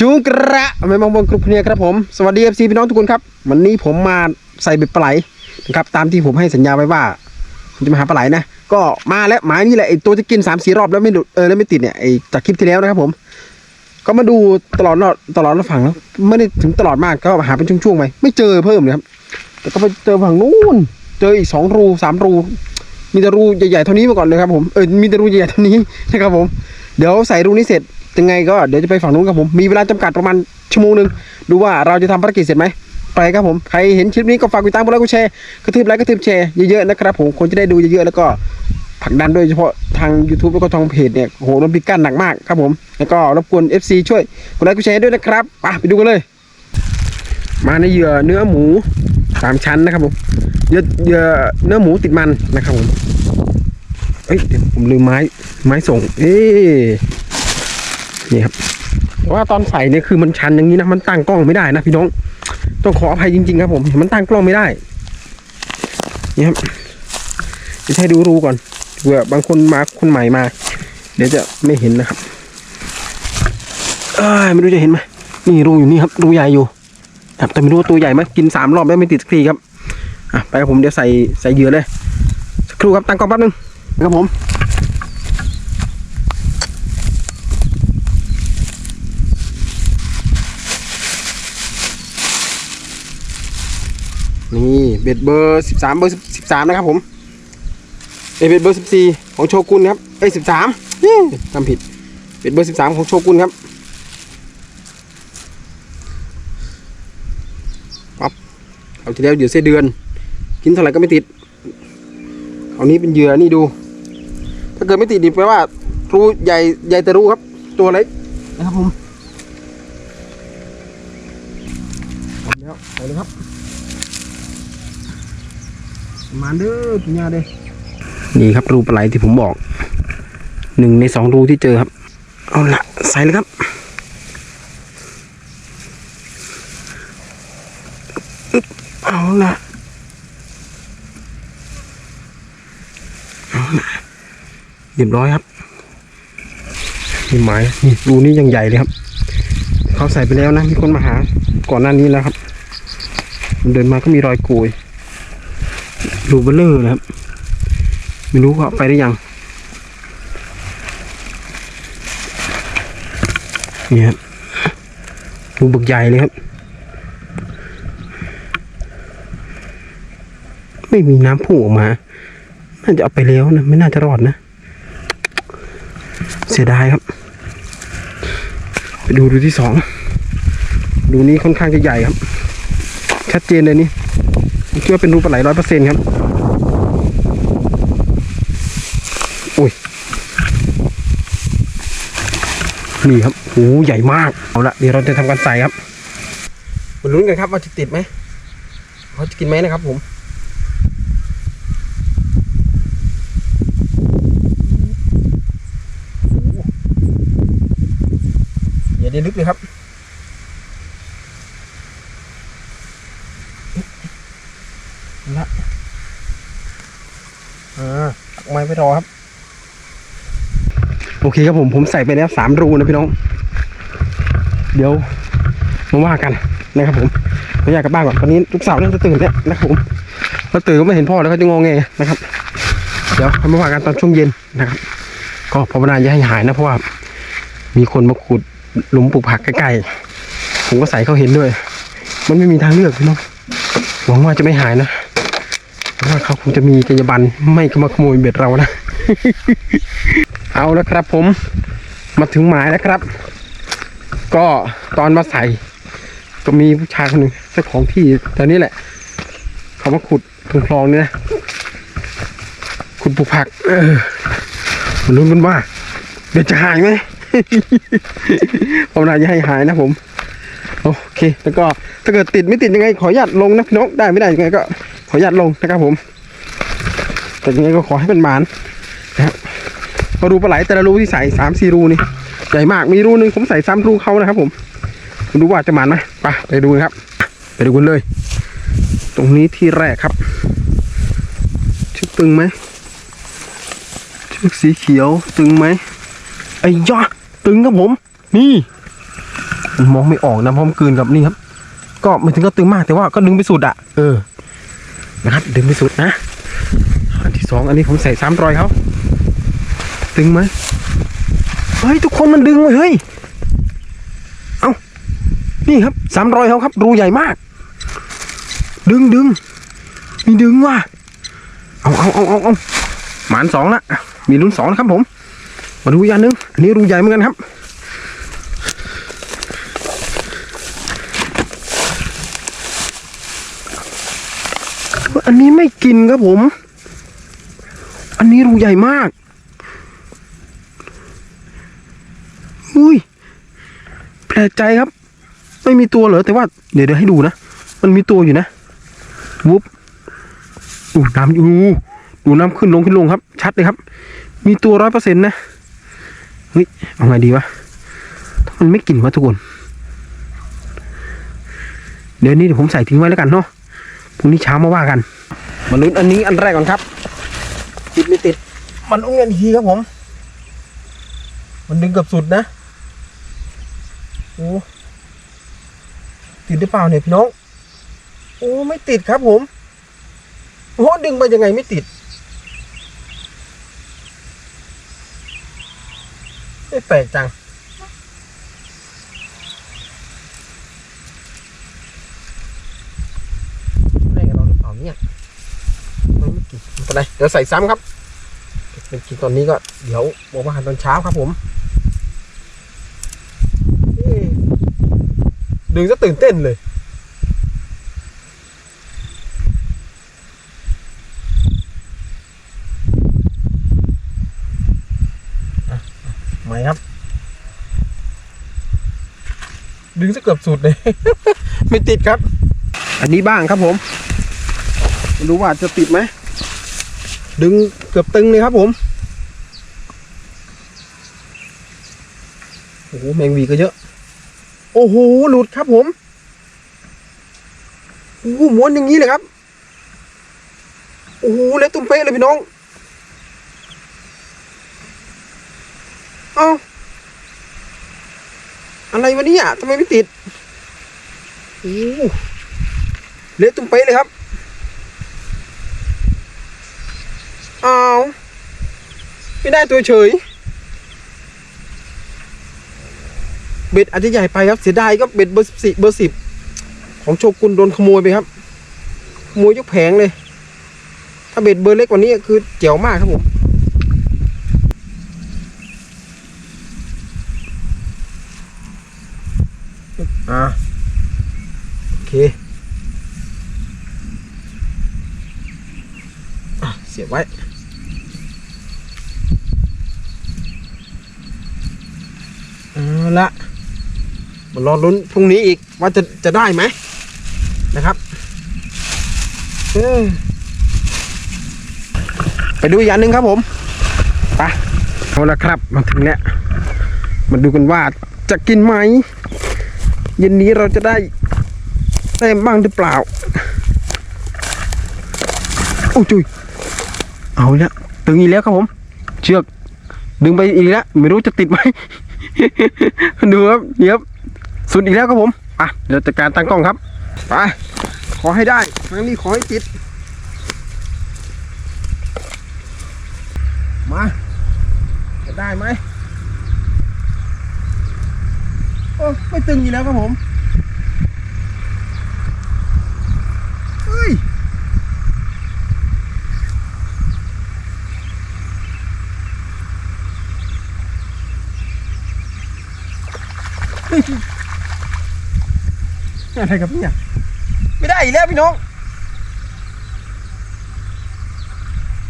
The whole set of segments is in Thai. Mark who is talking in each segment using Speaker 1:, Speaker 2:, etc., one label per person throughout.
Speaker 1: จุงกระไม่มองบนกรุปเนียครับผม สวัสดีเอฟซีพี่น้องทุกคนครับ วันนี้ผมมาใส่เบ็ดปลาไหลนะครับตามที่ผมให้สัญญาไว้ว่าผมจะมาหาปลาไหลนะ ก็มาแล้วหมายนี่แหละไอตัวที่กิน3ามสี่รอบแล้วไม่หลุดเออแล้วไม่ติดเนี่ยไอจากคลิปที่แล้วนะครับผม ก็มาดูตลอดรอดตลอดรอดฝั่งแล้วไม่ได้ถึงตลอดมากก็หาเป็นช่วงๆไปไม่เจอเพิ่มเลยครับแต่ก็ไปเจอฝั่งนู้นเจออีกสองรูสามรูมีแต่รูใหญ่ๆเท่านี้มาก่อนเลยครับผมเออมีแต่รูใหญ่ๆเท่านี้นะครับผม เดี๋ยวใส่รูนี้เสร็จ ยังไงก็เดี๋ยวจะไปฝั่งนู้นครับผม มีเวลาจำกัดประมาณชั่วโมงหนึ่งดูว่าเราจะทำภารกิจเสร็จไหมไปครับผมใครเห็นคลิปนี้ก็ฝากกดติดตามกดไลค์กดแชร์กระทืบไลค์กระทืบแชร์เยอะๆนะครับผมคนจะได้ดูเยอะๆแล้วก็ผลักดันโดยเฉพาะทาง YouTube แล้วก็ทางเพจเนี่ยโอ้โหโดนปิดกั้นหนักมากครับผม แล้วก็รบกวน FC ช่วยกดไลค์กดแชร์ด้วยนะครับไปไปดูกันเลย มาในเหยื่อเนื้อหมูสามชั้นนะครับผมเหยื่อเหยื่อเนื้อหมูติดมันนะครับผมเอ้ยผมลืมไม้ไม้ส่ง เอ๊ นี่ครับว่าตอนใส่เนี่ยคือมันชันอย่างนี้นะมันตั้งกล้องไม่ได้นะพี่น้อง ต้องขออภัยจริง ๆ ครับ ผม มันตั้งกล้องไม่ได้ นี่ครับจะให้ดูรูก่อนเผื่อบางคนมาคนใหม่มา เดี๋ยวจะไม่เห็นนะครับเอ้ยไม่รู้จะเห็นไหมนี่รูอยู่นี่ครับ รูใหญ่อยู่ครับแต่ไม่รู้ว่าตัวใหญ่ไหมกินสามรอบแล้วไม่ติดสักทีครับอะไปครับผมเดี๋ยวใส่ใส่เหยื่อเลยสักครู่ครับตั้งกล้องแป๊บนึงครับผม นี่เบ็ดเบอร์สิบสามเบอร์สิบสามนะครับผมเอเบ็ดเบอร์สิบสี่ของโชกุนครับเอ้ยสิบสามทำผิดเบ็ดเบอร์สิบสามของโชกุนครับปั๊บเอาทีแล้วเหยื่อเส้เดือน กินเท่าไหร่ก็ไม่ติดเอานี้เป็นเหยื่อนี่ดู ถ้าเกิดไม่ติดดิแปลว่ารูใหญ่ใหญ่แต่รูครับ ตัวเล็กนะครับผมพร้อมแล้วไปเลยครับ มาเด้อปัญญาเด้นี่ครับรูปลาไหลที่ผมบอกหนึ่งในสองรูที่เจอครับ เอาละใส่เลยครับเอาละเอาละเรียบร้อยครับนี่หมายนี่รูนี้ยังใหญ่เลยครับ เขาใส่ไปแล้วนะมีคนมาหาก่อนหน้านี้แล้วครับ เดินมาก็มีรอยโกย รูเบลเลอร์นะครับ ไม่รู้ว่าไปได้ยัง นี่ครับรูบึกใหญ่เลยครับ ไม่มีน้ำพุ่งออกมา น่าจะเอาไปแล้วนะ ไม่น่าจะรอดนะ เสียดายครับ ไปดูดูที่สอง ดูนี้ค่อนข้างจะใหญ่ครับ ชัดเจนเลยนี่ คิดว่าเป็นรูปลาไหลร้อยเปอร์เซ็นต์ครับ อุ้ย นี่ครับโอ้ใหญ่มาก เอาละเดี๋ยวเราจะทำการใส่ครับมาลุ้นกันครับว่าจะติดไหมเขาจะกินไหมนะครับผมอย่าได้ลึกเลยครับ ละอ่าตัก ไม้ไปรอครับ โอเคครับผมผมใส่ไปแล้วสามรูนะพี่น้อง เดี๋ยวมาว่ากันนะครับผมไม่อยากกลับบ้านก่อนตอนนี้ลูกสาวน่าจะตื่นแล้วนะครับผมถ้าตื่นก็ไม่เห็นพ่อแล้วก็จะงงไงนะครับ เดี๋ยวมาว่ากันตอนช่วงเย็นนะครับ ก็ภาวนาอย่าให้หายนะเพราะว่ามีคนมาขุดหลุมปลูกผักใกล้ๆผมก็ใส่เขาเห็นด้วย มันไม่มีทางเลือกพี่น้องหวังว่าจะไม่หายนะ ว่าเขาคงจะมีจรรยาบรรณไม่เข้ามาขโมยเบ็ดเรานะ เอาแล้วครับผมมาถึงหมายแล้วครับ ก็ตอนมาใส่ ก็มีผู้ชายคนหนึ่งเจ้าของที่ตอนนี้แหละ เขามาขุดตรงคลองนี่นะขุดปลูกผัก เออมาลุ้นกันว่าเบ็ดจะหายไหมผมน่าจะให้หายนะผม โอเค แล้วก็ถ้าเกิดติดไม่ติดยังไง ขออนุญาตลงนะพี่น้องได้ไม่ได้ยังไงก็ ออนุญาตลงนะครับผม แต่ยังไงก็ขอให้เป็นหมานนะครับมาดูปลาไหลแต่ละรูที่ใส่สามสี่รูนี่ใหญ่มากมีรูหนึ่งผมใส่ซ้ำรูเขานะครับผมดูว่าจะหมานไหมไปไปดูครับ ไปดูกันเลย ตรงนี้ที่แรกครับชึกตึงไหมชึกสีเขียวตึงไหมไอ้ยะตึงครับผม นี่มันมองไม่ออกนะพราะมันกลืนกับนี่ครับ ก็ไม่ถึงก็ตึงมากแต่ว่าก็ดึงไปสุดอะเออ นะครับดึงไปสุดนะ อันที่สองอันนี้ผมใส่สามรอยเขาตึงไหมเฮ้ยทุกคนมันดึงเว้ยเฮ้ยเอานี่ครับสามรอยเขาครับรูใหญ่มาก ดึงดึงมีดึงว่ะเอาเอาเอาเอาเอาหมานสองละมีรุ่นสองนะครับผม มาดูอีกอันหนึงอันนี้รูใหญ่เหมือนกันครับ อันนี้ไม่กินครับผม อันนี้รูใหญ่มาก อุ้ย แปลกใจครับ ไม่มีตัวเหรอ แต่ว่าเดี๋ยวเดี๋ยวให้ดูนะ มันมีตัวอยู่นะ วุบอูน้ำอยู่ดูน้ำขึ้นลงขึ้นลงครับ ชัดเลยครับ มีตัวร้อยเปอร์เซ็นต์นะ เฮ้ย เอาไงดีวะ ถ้ามันไม่กินวะทุกคน เดี๋ยวนี้เดี๋ยวผมใส่ทิ้งไว้แล้วกันเนาะ พรุ่งนี้เช้ามาว่ากัน มาลุ้นอันนี้อันแรกก่อนครับ ติดไม่ติด มันอุ้งเงินทีครับผม มันดึงเกับสุดนะโอ้ติดหรือเปล่าเนี่ยพี่น้อง โอ้ไม่ติดครับผมโอ้ดึงไปยังไงไม่ติดไม่แปลกจัง เล่นกับ เราหรือนี่ยมันไม่กินไม่เป็นไรเดี๋ยวใส่ซ้ำครับเป็นกินตอนนี้ก็เดี๋ยวบอกว่าหันตอนเช้าครับผมดึงซะตื่นเต้นเลยอะไม่ครับ ดึงซะเกือบสุดเลย ไม่ติดครับ อันนี้บ้างครับผม ไม่รู้ว่าจะติดไหม ดึงเกือบตึงเลยครับผม โอ้โห แมงวีก็เยอะ โอ้โห หลุดครับผมโอ้โหม้วนอย่างนี้เลยครับ โอ้โห เล็กตุ้มเป๊ะเลยพี่น้อง เอาอะไรวะเนี่ยทำไมไม่ติดโอ้โหเละตุ้มเป๊ะเลยครับ อ้าวไม่ได้ตัวเฉย เบ็ดอาจจะใหญ่ไปครับเสียดายก็เบ็ดเบอร์สิบเบอร์สิบของโชกุนโดนขโมยไปครับขโมยยกแผงเลย ถ้าเบ็ดเบอร์เล็กกว่านี้คือเจ๋วมากครับผมอ่าโอเคอเสียบไว้ เอาละมารอลุ้นพรุ่งนี้อีกว่าจะจะได้ไหมนะครับไปดูอีกอย่างหนึ่งครับผมไปเอาละครับมาถึงแล้วมาดูกันว่าจะกินไหมเย็นนี้เราจะได้แต้มบ้างหรือเปล่าโอ้จุยเอาอีกแล้วตึงอีกแล้วครับผม เชือกดึงไปอีกแล้วไม่รู้จะติดไหม ดูครับเดี๋ยบสุดอีกแล้วครับผมอะเดี๋ยวจัดการตั้งกล้องครับไปขอให้ได้ครั้งนี้ขอให้ติด มาจะได้ไหมโอ้ไม่ตึงอยู่แล้วครับผม เฮ้ย เฮ้ย อะไรครับเนี่ยไม่ได้อีกแล้วพี่น้อง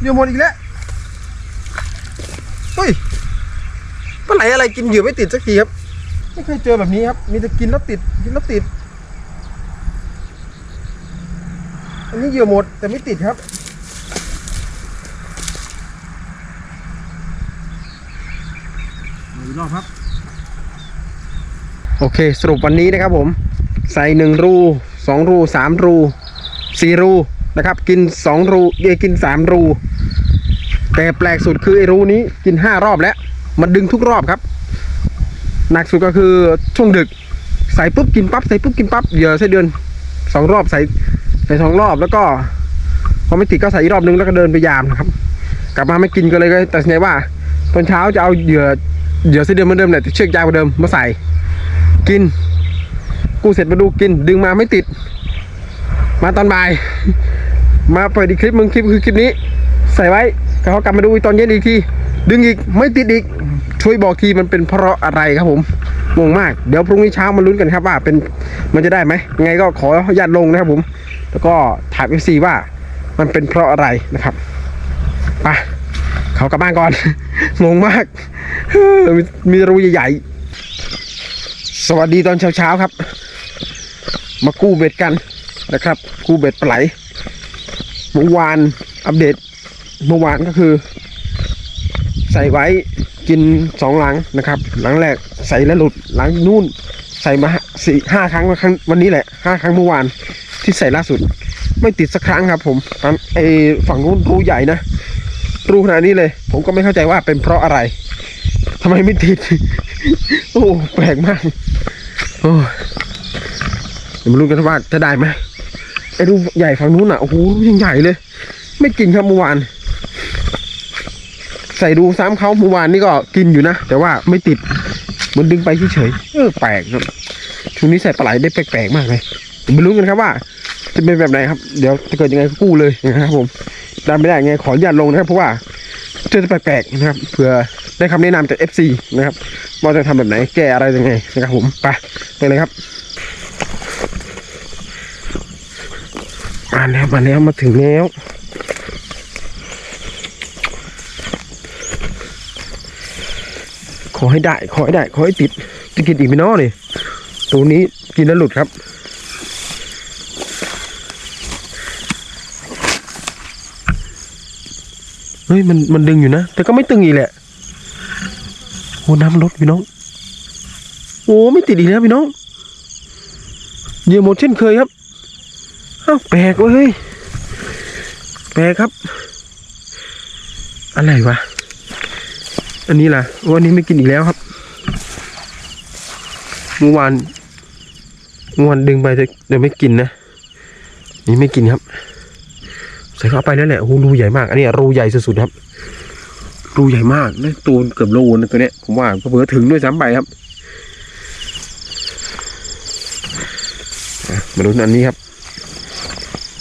Speaker 1: เดี๋ยวหมดอีกแล้วเฮ้ยปลาไหลอะไรกินเหยื่อไม่ติดสักทีครับ ไม่เคยเจอแบบนี้ครับ มีแต่กินแล้วติดกินแล้วติด อันนี้เหยื่อหมดแต่ไม่ติดครับอีกรอบครับ โอเค สรุปวันนี้นะครับผม ใส่หนึ่งรูสองรูสามรูสี่รูนะครับ กินสองรูเอยกินสามรู แต่แปลกสุดคือไอ้รูนี้กินห้ารอบแล้ว มันดึงทุกรอบครับ หนักสุดก็คือช่วงดึก ใส่ปุ๊บกินปั๊บใส่ปุ๊บกินปั๊บเหยื่อไส้เดือนสองรอบใส่ใส่สองรอบแล้วก็พอไม่ติดก็ใส่อีกรอบนึงแล้วก็เดินไปยามนะครับ กลับมาไม่กินก็เลยก็ตัดสินใจว่าตอนเช้าจะเอาเหยื่อเหยื่อไส้เดือนเหมือนเดิมแหละเชือกยาวกว่าเดิมมาใส่กิน กูเสร็จมาดูกิน ดึงมาไม่ติด มาตอนบ่าย มาเปิดอีกคลิปมึงคลิปคือคลิปนี้ ใส่ไว้เขากลับมาดูอีตอนเย็นอีกที ดึงอีกไม่ติดอีก ช่วยบอกทีมันเป็นเพราะอะไรครับผมงงมาก เดี๋ยวพรุ่งนี้เช้ามาลุ้นกันครับว่าเป็นมันจะได้ไหมยังไงก็ขออนุญาตลงนะครับผม แล้วก็ถามเอฟซีว่ามันเป็นเพราะอะไรนะครับไปเขากลับบ้านก่อน งงมาก มีมีรูใหญ่ๆสวัสดีตอนเช้าๆครับ มากู้เบ็ดกันนะครับกู้เบ็ดปลาไหลเมื่อวานอัปเดตเมื่อวานก็คือ ใส่ไว้กินสองหลังนะครับ หลังแรกใส่แล้วหลุดหลังนู่นใส่มาสี่ห้าครั้งวันนี้แหละห้าครั้งเมื่อวานที่ใส่ล่าสุด ไม่ติดสักครั้งครับ ผมไอฝั่งนู้นรูใหญ่นะรูขนาดนี้เลย ผมก็ไม่เข้าใจว่าเป็นเพราะอะไรทำไมไม่ติด โอ้แปลกมากโอ้ ดี๋ยวมาลุ้นกันว่าจะได้ไหมไอ้รูใหญ่ฝั่งนู้นอะ โอ้โหรูยังใหญ่เลย ไม่กินครับเมื่อวาน ใส่ดูซ้ำเขาเมื่อวานนี่ก็กินอยู่นะ แต่ว่าไม่ติดเหมันดึงไปเฉยๆเออแปลกครับช่วงนี้ใส่ปลาไหลได้แปลกๆมากเลยมาลุ้นกันครับว่า จะเป็นแบบไหนครับ เดี๋ยวจะเกิดยังไงกู้เลยนะครับผมได้ไม่ได้ยังไงขออนุญาตลงนะครับเพราะว่าเจอแปลกๆนะครับเผื่อได้คำแนะนำจาก FC นะครับว่าจะทำแบบไหนแก้อะไรยังไงนะครับผมไปไปเลยครับ มาแล้วมาแล้วมาถึงแล้วขอให้ได้ขอให้ได้ขอให้ติดจะกินอีกไหมเนาะนี่ตัวนี้กินแล้วหลุดครับ เฮ้ยมันมันดึงอยู่นะ แต่ก็ไม่ตึงอีกแหละโอ้น้ำลดพี่น้อง โอ้ไม่ติดอีกแล้วพี่น้องเยื่อหมดเช่นเคยครับ อ้าวแปลกเว้ยแปลกครับ อะไรวะ อันนี้ล่ะวันนี้ไม่กินอีกแล้วครับเมื่อวานเมื่อวานดึงไปเดี๋ยวไม่กินนะนี่ไม่กินครับ ใส่เข้าไปนั่นแหละโอ้รูใหญ่มากอันนี้รูใหญ่สุดๆครับ รูใหญ่มากนะตัวเกือบโลนะตัวเนี้ยผมว่าเผื่อถึงด้วยซ้ำไปครับมาดูอันนี้ครับ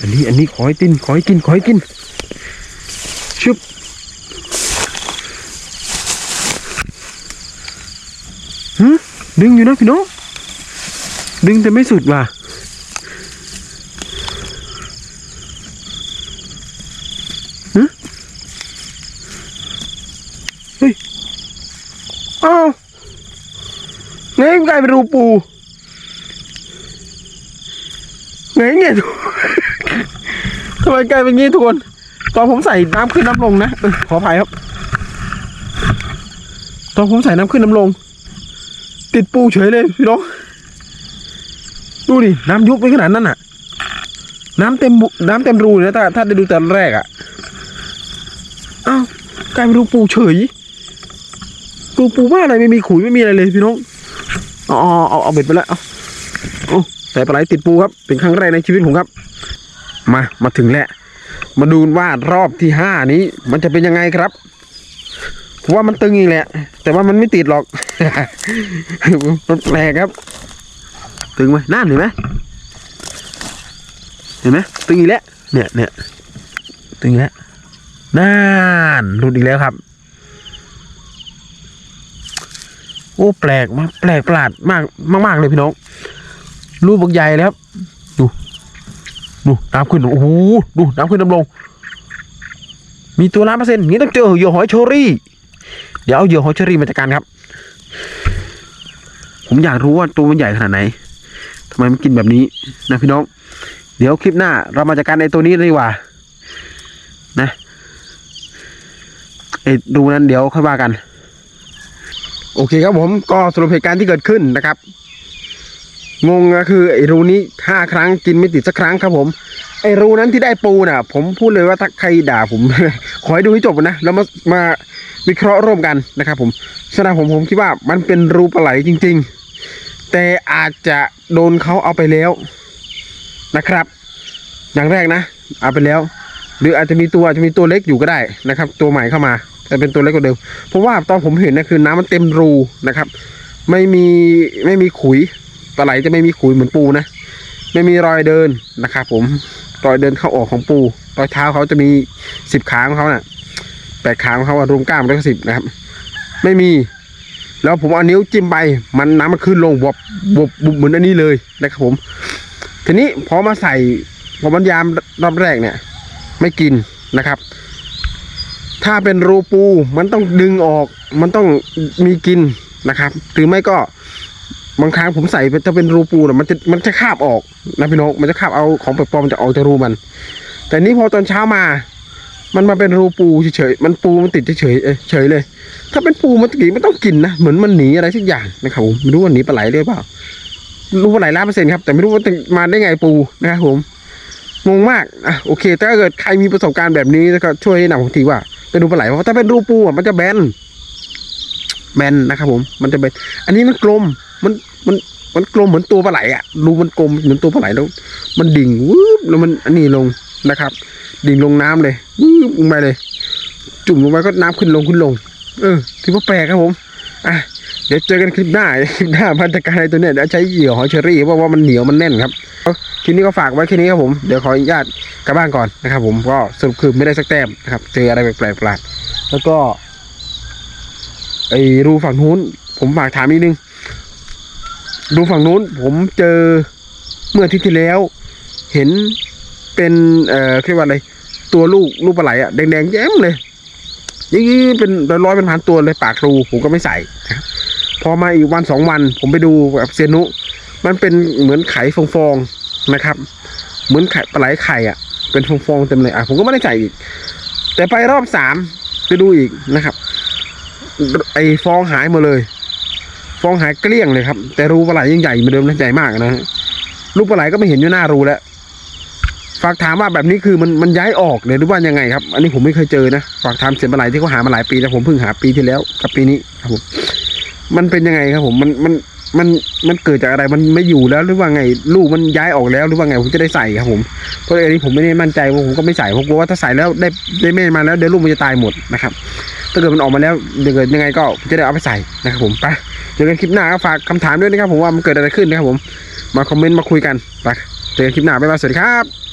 Speaker 1: อันนี้อันนี้ขอให้กินขอให้กินขอให้กินชึบฮึดึงอยู่นะพี่น้องดึงแต่ไม่สุดว่ะฮึเฮ้ยอ้าวไงกลายเป็นรูปูไงเนี่ยทุกทำไมกลายเป็นงี้ทุกคน ตอนผมใส่น้ำขึ้นน้ำลงนะขออภัยครับ ตอนผมใส่น้ำขึ้นน้ำลง ติดปูเฉยเลยพี่น้อง ดูดิ น้ำยุบไปขนาดนั้นอะ น้ำเต็มบุน้ำเต็มรูเลยนะถ้าถ้าได้ดูตอนแรกอะอ้าวกลายเป็นรูปูเฉยรูปูว่าอะไรไม่มีขุยไม่มีอะไรเลยพี่น้องอาเอเอาเอาเบ็ดไปแล้วเอาใส่ปลาไหลติดปูครับ เป็นครั้งแรกในชีวิตผมครับ มามาถึงแล้วมาดูว่ารอบที่ห้านี้ มันจะเป็นยังไงครับผมว่ามันตึงอีกแหละ แต่ว่ามันไม่ติดหรอกมันแปลกครับ ตึงไหมนั่นเห็นไหมเห็นไหมตึงอีกแล้วเนี่ยเนี่ยตึงอีกแล้วนั่นหลุดอีกแล้วครับ โอ้แปลกมากแปลกประหลาดมากมากๆเลยพี่น้องรูปบักใหญ่เลยครับดู ดูน้ำขึ้นโอ้โหดูน้ำขึ้นน้ำลง มีตัวล้านเปอร์เซ็นต์งี้ต้องเจอเหยื่อหอยเชอรี่ เดี๋ยวเอาเหยื่อหอยเชอรี่มาจัดการครับ ผมอยากรู้ว่าตัวมันใหญ่ขนาดไหนทำไมมันกินแบบนี้นะพี่น้อง เดี๋ยวคลิปหน้า เรามาจัดการในตัวนี้เลยดีกว่า นะไอ้ดูนั้นเดี๋ยวค่อยว่ากัน โอเคครับผมก็สรุปเหตุการณ์ที่เกิดขึ้นนะครับ งงก็คือไอ้รูนี้ห้าครั้งกินไม่ติดสักครั้งครับผม ไอ้รูนั้นที่ได้ปูน่ะ ผมพูดเลยว่าถ้าใครด่าผม ขอให้ดูให้จบนะแล้วมามาวิเคราะห์ร่วมกันนะครับ ผมสำหรับผมผมคิดว่ามันเป็นรูปลาไหลจริง ๆ แต่อาจจะโดนเขาเอาไปแล้วนะครับ อย่างแรกนะ เอาไปแล้ว หรืออาจจะมีตัวอาจจะมีตัวเล็กอยู่ก็ได้นะครับ ตัวใหม่เข้ามาแต่เป็นตัวเล็กกว่าเดิมเพราะว่าตอนผมเห็นนะคือน้ำมันเต็มรูนะครับ ไม่มีไม่มีขุย ปลาไหลจะไม่มีขุยเหมือนปูนะ ไม่มีรอยเดินนะครับผมรอยเดินเข้าออกของปู รอยเท้าเขาจะมีสิบขาของเขาน่ะแปดขาของเขาอะรวมกล้ามแล้วก็สิบนะครับ ไม่มี แล้วผมเอานิ้วจิ้มไป มันน้ำมันขึ้นลงบวบบวบบบเหมือนอันนี้เลยนะครับผม ทีนี้พอมาใส่พอมันยามรอบแรกเนี่ย ไม่กินนะครับ ถ้าเป็นรูปูมันต้องดึงออก มันต้องมีกินนะครับ หรือไม่ก็ บางครั้งผมใส่จะเป็นรูปูน่ะมันจะมันจะคาบออกนะพี่น้องมันจะคาบเอาของแปลกๆมันจะออกจากรูมัน แต่นี้พอตอนเช้ามา มันมาเป็นรูปูเฉยๆมันปูมันติดเฉยๆเฉยเลย ถ้าเป็นปูมันตกี้ไม่ต้องกินนะเหมือนมันหนีอะไรสักอย่างนะครับผมไม่รู้ว่าหนีปลาไหลหรือเปล่ารู้ปลาไหลล้านเปอร์เซ็นต์ครับแต่ไม่รู้ว่ามาได้ไงปูนะครับผมงงมากอะโอเค ถ้าเกิดใครมีประสบการณ์แบบนี้ก็ช่วยแนะนำผมทีว่าไปดูปลาไหลเพราะถ้าเป็นรูปูอะมันจะแบนแบนนะครับผม มันจะแบนอันนี้มันกลม มันมันมันกลมเหมือนตัวปลาไหลอะรูมันกลมเหมือนตัวปลาไหลแล้ว มันดิ่งวืบแล้วมันอันนี้ลงนะครับ ดิ่งลงน้ำเลยวืบลงไปเลย จุ่มลงไปก็น้ำขึ้นลงขึ้นลง เออถือว่าแปลกครับผมอะเดี๋ยวเจอกันคลิปหน้าคลิปหน้าพันธการอะไรตัวเนี้ยเดี๋ยวใช้เหยื่อหอยเชอรี่เพราะว่ามันเหนียวมันแน่นครับคลิปนี้ก็ฝากไว้แค่นี้ครับผมเดี๋ยวขออนุญาตกลับบ้านก่อนนะครับ ผมก็สรุปคือไม่ได้สักแต้มนะครับ เจออะไรแปลกๆประหลาดแล้วก็ไอ้รูฝั่งนู้นผมฝากถามนิดนึง รูฝั่งนู้นผมเจอเมื่ออาทิตย์ที่แล้ว เห็นเป็นเอ่อเรียกว่าอะไรตัวลูกลูกปลาไหลอะแดงๆแย้มเลยยี่เป็นร้อยเป็นพันตัวเลยปากรูผมก็ไม่ใส่พอมาอีกวันสองวัน ผมไปดูกับเซียนุ มันเป็นเหมือนไข่ฟองๆนะครับ เหมือนไข่ปลาไหลไข่อะ เป็นฟองๆเต็มเลยอะผมก็ไม่ได้ใส่อีก แต่ไปรอบสามไปดูอีกนะครับ ไอฟองหายหมดเลย ฟองหายเกลี้ยงเลยครับ แต่รูปลาไหลยังใหญ่เหมือนเดิมนะใหญ่มากนะฮะลูกปลาไหลก็ไม่เห็นอยู่หน้ารูแล้วฝากถามว่าแบบนี้คือมันมันย้ายออกเลยหรือว่ายังไงครับ อันนี้ผมไม่เคยเจอนะฝากถามเสียมาหลที่เขาหามาหลายปีแต่ผมเพิ่งหาปีที่แล้วกับปีนี้ครับผมมันเป็นยังไงครับผมมันมัน มันมันเกิดจากอะไรมันไม่อยู่แล้วหรือว่าไงลูกมันย้ายออกแล้วหรือว่าไงผมจะได้ใส่ครับผมเพราะอันนี้ผมไม่ได้มั่นใจว่าผมก็ไม่ใส่เพราะกลัวว่าถ้าใส่แล้วได้ได้แม่มาแล้วเดี๋ยวลูกมันจะตายหมดนะครับถ้าเกิดมันออกมาแล้วเดี๋ยวเกิดยังไงก็จะได้เอาไปใส่นะครับผมไปเจอกันคลิปหน้าฝากคำถามด้วยนะครับผมว่ามันเกิดอะไรขึ้นนะครับผมมาคอมเมนต์มาคุยกันไปเจอกันคลิปหน้าบ๊ายบายสวัสดีครับ